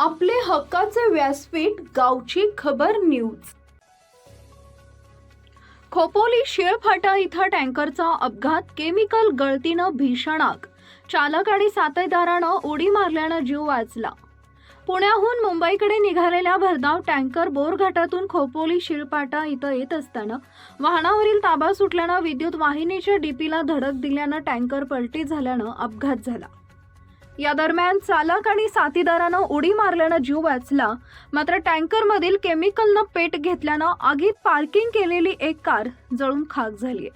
आपले हक्काचे व्यासपीठ गावची खबर न्यूज खोपोली शिळफाटा इथं टँकरचा अपघात केमिकल गळतीनं भीषण आग चालक आणि साथीदारानं उडी मारल्यानं जीव वाचला. पुण्याहून मुंबईकडे निघालेल्या भरधाव टँकर बोरघाटातून खोपोली शिळपाटा इथं येत असताना वाहनावरील ताबा सुटल्यानं विद्युत वाहिनीच्या डीपीला धडक दिल्यानं टँकर पलटी झाल्यानं अपघात झाला. या दरम्यान चालक आणि साथीदारानं उडी मारल्यानं जीव वाचला. मात्र टँकरमधील केमिकलनं पेट घेतल्यानं आगीत पार्किंग केलेली एक कार जळून खाक झाली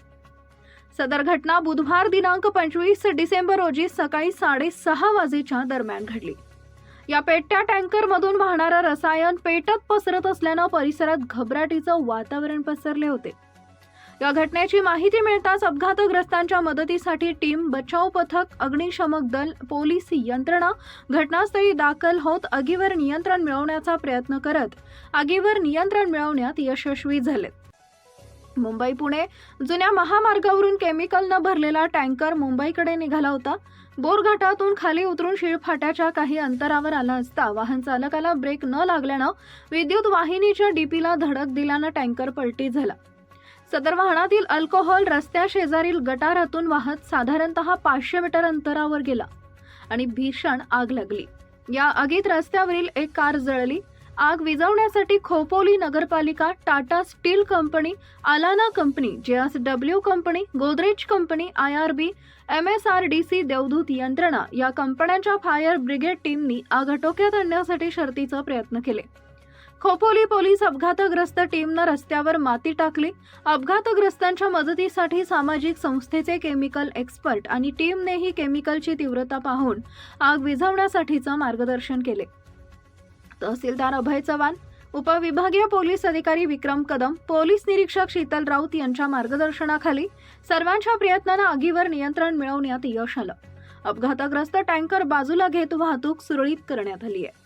सदर घटना बुधवार दिनांक पंचवीस डिसेंबर रोजी सकाळी साडेसहा वाजेच्या दरम्यान घडली. या पेटत्या टँकरमधून वाहणारं रसायन पेटत पसरत असल्यानं परिसरात घबराटीचं वातावरण पसरले होते. या घटनेची माहिती मिळताच अपघातग्रस्तांच्या मदतीसाठी टीम बचाव पथक अग्निशमक दल पोलीस यंत्रणा घटनास्थळी दाखल होत आगीवर नियंत्रण मिळवण्याचा प्रयत्न करत आगीवर नियंत्रण मिळवण्यात यशस्वी झाले. मुंबई पुणे जुन्या महामार्गावरून केमिकलनं भरलेला टँकर मुंबईकडे निघाला होता. बोरघाटातून खाली उतरून शिळफाट्याच्या काही अंतरावर आला असता वाहन चालकाला ब्रेक न लागल्यानं विद्युत वाहिनीच्या डीपीला धडक दिल्यानं टँकर पलटी झाला. सदर वाहनातील अल्कोहोल रस्त्या शेजारील गटारातून वाहत साधारणतः पाचशे मीटर अंतरावर गेला आणि भीषण आग लागली. या आगीत रस्त्यावरील एक कार जळली. आग विझवण्यासाठी खोपोली नगरपालिका Tata steel company Allana company JSW company Godrej company I R B M S R D C देवदूत यंत्रणा या कंपन्यांच्या फायर ब्रिगेड टीमनी आग आटोक्यात आणण्यासाठी शर्तीचा प्रयत्न केले. खोपोली पोलीस अपघातग्रस्त टीमनं रस्त्यावर माती टाकली. अपघातग्रस्तांच्या मदतीसाठी सामाजिक संस्थेचे केमिकल एक्सपर्ट आणि टीमनेही केमिकलची तीव्रता पाहून आग विझवण्यासाठीचं मार्गदर्शन केले. तहसीलदार अभय चव्हाण उपविभागीय पोलीस अधिकारी विक्रम कदम पोलीस निरीक्षक शीतल राऊत यांच्या मार्गदर्शनाखाली सर्वांच्या प्रयत्नानं आगीवर नियंत्रण मिळवण्यात यश आलं. अपघातग्रस्त टँकर बाजूला घेत वाहतूक सुरळीत करण्यात आली आहे.